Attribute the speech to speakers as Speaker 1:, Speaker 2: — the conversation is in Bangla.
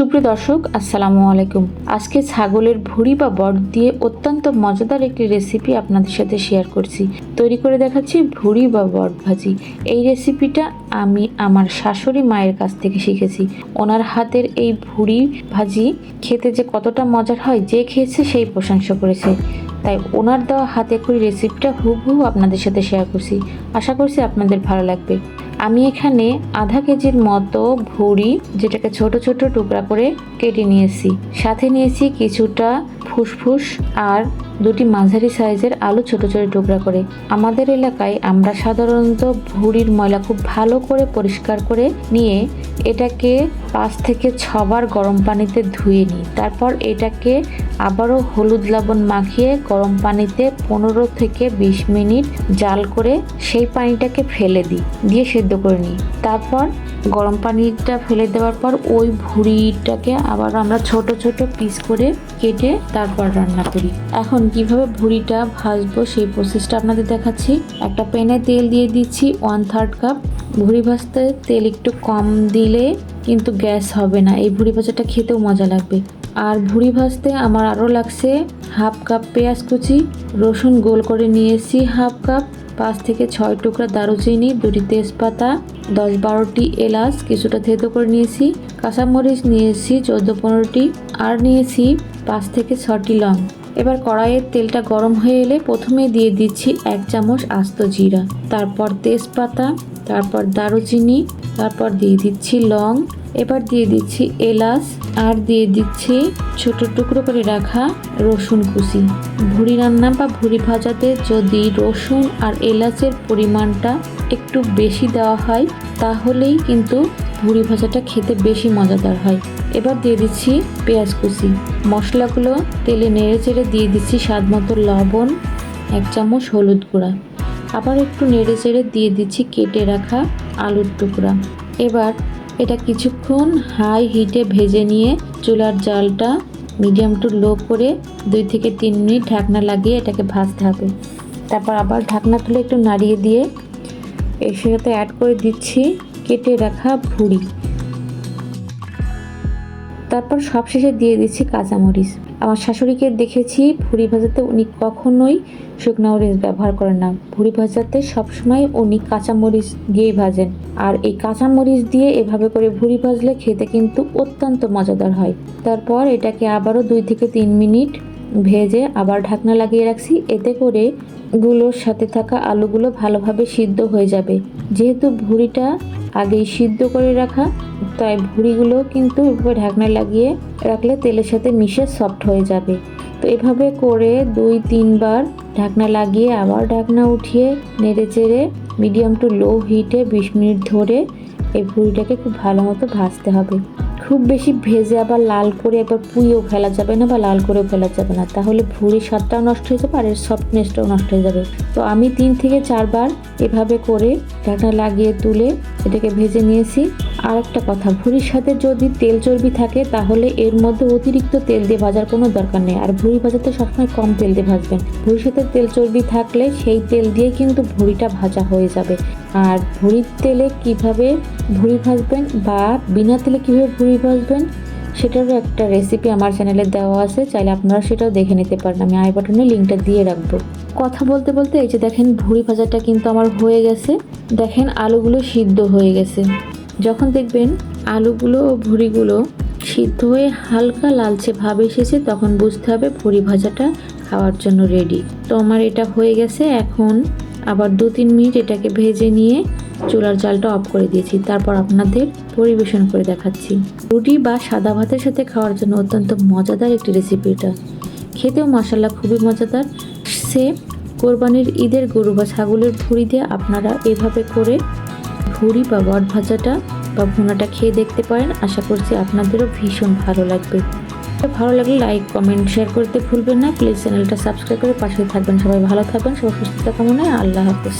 Speaker 1: সুপ্রিয় দর্শক, আসসালামু আলাইকুম। আজকে ছাগলের ভুড়ি বা বট দিয়ে অত্যন্ত মজাদার একটি রেসিপি আপনাদের সাথে শেয়ার করছি। তৈরি করে দেখাচ্ছি ভুড়ি বা বট ভাজি। এই রেসিপিটা আমি আমার শাশুড়ি মায়ের কাছ থেকে শিখেছি। ওনার হাতের এই ভুড়ি ভাজি খেতে যে কতটা মজার হয়, যে খেয়েছে সেই প্রশংসা করেছে। তাই ওনার দেওয়া হাতে করি রেসিপিটা হুবহু আপনাদের সাথে শেয়ার করছি। আশা করছি আপনাদের ভালো লাগবে। আমি এখানে আধা কেজির মতো ভুড়ি, যেটাকে ছোট ছোট টুকরা করে কেটে নিয়েছি। সাথে নিয়েছি কিছুটা ফুসফুস আর দুটি মাঝারি সাইজের আলু ছোট ছোট টুকরা করে। আমাদের এলাকায় আমরা সাধারণত ভুড়ির ময়লা খুব ভালো করে পরিষ্কার করে নিয়ে এটাকে পাঁচ থেকে ছবার গরম পানিতে ধুয়ে নিই। তারপর এটাকে আবারও হলুদ লবণ মাখিয়ে গরম পানিতে পনেরো থেকে বিশ মিনিট জাল করে সেই পানিটাকে ফেলে দিই, দিয়ে সেদ্ধ করে নিই। তারপর গরম পানিটা ফেলে দেওয়ার পর ওই ভুড়িটাকে আবার আমরা ছোট ছোট পিস করে কেটে তারপর রান্না করি। এখন কীভাবে ভুড়িটা ভাজবো সেই প্রসেসটা আপনাদের দেখাচ্ছি। একটা প্যানে তেল দিয়ে দিচ্ছি ওয়ান থার্ড কাপ ভুড়ি ভাজতে তেল একটু কম দিলে কিন্তু গ্যাস হবে না। এই ভুড়ি ভাজাটা খেতেও মজা লাগবে। আর ভুড়ি ভাজতে আমার আরও লাগছে হাফ কাপ পেঁয়াজ কুচি, রসুন গোল করে নিয়েছি হাফ কাপ, পাঁচ থেকে ছয় টুকরা দারুচিনি, দুটি তেজপাতা, দশ বারোটি এলাচ, কিছুটা থেতো করে নিয়েছি, কাঁচামরিচ নিয়েছি চোদ্দ পনেরোটি, আর নিয়েছি পাঁচ থেকে ছটি লং। এবার কড়াইয়ের তেলটা গরম হয়ে এলে প্রথমে দিয়ে দিচ্ছি এক চামচ আস্ত জিরা, তারপর তেজপাতা, তারপর দারুচিনি, তারপর দিয়ে দিচ্ছি লং এবার দিয়ে দিচ্ছি এলাচ আর দিয়ে দিচ্ছি ছোট টুকরো করে রাখা রসুন কুচি। ভুড়ি রান্না বা ভুড়ি ভাজাতে যদি রসুন আর এলাচের পরিমাণটা একটু বেশি দেওয়া হয়, তাহলেই কিন্তু ভুড়ি ভাজাটা খেতে বেশি মজাদার হয়। এবার দিয়ে দিচ্ছি পেঁয়াজ কুচি। মশলাগুলো তেলে নেড়ে চেড়ে দিয়ে দিচ্ছি স্বাদ মতো লবণ, এক চামচ হলুদ গুঁড়া। আবার একটু নেড়ে চেড়ে দিয়ে দিচ্ছি কেটে রাখা আলুর টুকরা। এবার এটা কিছুক্ষণ হাই হিটে ভেজে নিয়ে চুলার জালটা মিডিয়াম টু লো করে দুই থেকে তিন মিনিট ঢাকনা লাগিয়ে এটাকে ভাজতে হবে। তারপর আবার ঢাকনা তুলে একটু নাড়িয়ে দিয়ে এর সাথে অ্যাড করে দিচ্ছি কেটে রাখা ভুড়ি। তারপর সবশেষে দিয়ে দিচ্ছি কাঁচামরিচ। আমার শাশুড়িকে দেখেছি ভুড়ি ভাজাতে উনি কখনোই শুকনো মরিচ ব্যবহার করেন না। ভুড়ি ভাজাতে সবসময় উনি কাঁচামরিচ দিয়েই ভাজেন। আর এই কাঁচামরিচ দিয়ে এভাবে করে ভুড়ি ভাজলে খেতে কিন্তু অত্যন্ত মজাদার হয়। তারপর এটাকে আবারও দুই থেকে তিন মিনিট ভেজে আবার ঢাকনা লাগিয়ে রাখছি। এতে করে গুলোর সাথে থাকা আলুগুলো ভালোভাবে সিদ্ধ হয়ে যাবে। যেহেতু ভুড়িটা আগেই সিদ্ধ করে রাখা, তাই ভুড়িগুলো কিন্তু এভাবে ঢাকনা লাগিয়ে রাখলে তেলের সাথে মিশে সফট হয়ে যাবে। তো এভাবে করে দুই, তিনবার ঢাকনা লাগিয়ে আবার ঢাকনা উঠিয়ে নেড়ে চেড়ে মিডিয়াম টু লো হিটে বিশ মিনিট ধরে এই ভুড়িটাকে খুব ভালো মতো ভাজতে হবে। খুব বেশি ভেজে আবার লাল করে একবার পুইয়েও ফেলা যাবে না বা লাল করেও ফেলা যাবে না। তাহলে ভুড়ির স্বাদটাও নষ্ট হয়ে যাবে আর এর সফটনেসটাও নষ্ট হয়ে যাবে। তো আমি তিন থেকে চারবার এভাবে করে ঢাকনা লাগিয়ে তুলে এটাকে ভেজে নিয়েছি। আর একটা কথা, ভুড়ির সাথে যদি তেল চর্বি থাকে, তাহলে এর মধ্যে অতিরিক্ত তেল দিয়ে ভাজার কোনো দরকার নেই। আর ভুড়ি ভাজাতে সবসময় কম তেল দিয়ে ভাজবেন। ভুড়ির সাথে তেল চর্বি থাকলে সেই তেল দিয়ে কিন্তু ভুড়িটা ভাজা হয়ে যাবে। আর ভুড়ির তেলে কীভাবে ভুড়ি ভাজবেন বা বিনা তেলে কীভাবে ভুড়ি ভাজবেন সেটারও একটা রেসিপি আমার চ্যানেলে দেওয়া আছে, চাইলে আপনারা সেটাও দেখে নিতে পারেন। আমি আই বাটনে লিঙ্কটা দিয়ে রাখব। কথা বলতে বলতে এই যে দেখেন ভুড়ি ভাজাটা কিন্তু আমার হয়ে গেছে। দেখেন আলুগুলো সিদ্ধ হয়ে গেছে। যখন দেখবেন আলুগুলো ও ভুড়িগুলো সিদ্ধ হয়ে হালকা লালচে ভাব এসেছে, তখন বুঝতে হবে ভুড়ি ভাজাটা খাওয়ার জন্য রেডি তো আমার এটা হয়ে গেছে, এখন আবার দু তিন মিনিট এটাকে ভেজে নিয়ে চুলার জালটা অফ করে দিয়েছি। তারপর আপনাদের পরিবেশন করে দেখাচ্ছি। রুটি বা সাদা ভাতের সাথে খাওয়ার জন্য অত্যন্ত মজাদার একটি রেসিপি এটা। খেতেও মশালা খুবই মজাদার। সে কোরবানির ঈদের গরু বা ছাগলের ভুড়ি দিয়ে আপনারা এভাবে করে ভুড়ি বা বট ভাজাটা বা ভুনাটা খেয়ে দেখতে পারেন। আশা করছি আপনাদেরও ভীষণ ভালো লাগবে। ভালো লাগলে লাইক কমেন্ট শেয়ার করতে ভুলবেন না। প্লিজ চ্যানেলটা সাবস্ক্রাইব করে পাশে থাকবেন। সবাই ভালো থাকবেন, সবাই সুস্থতা কামনায় আল্লাহ হাফিজ।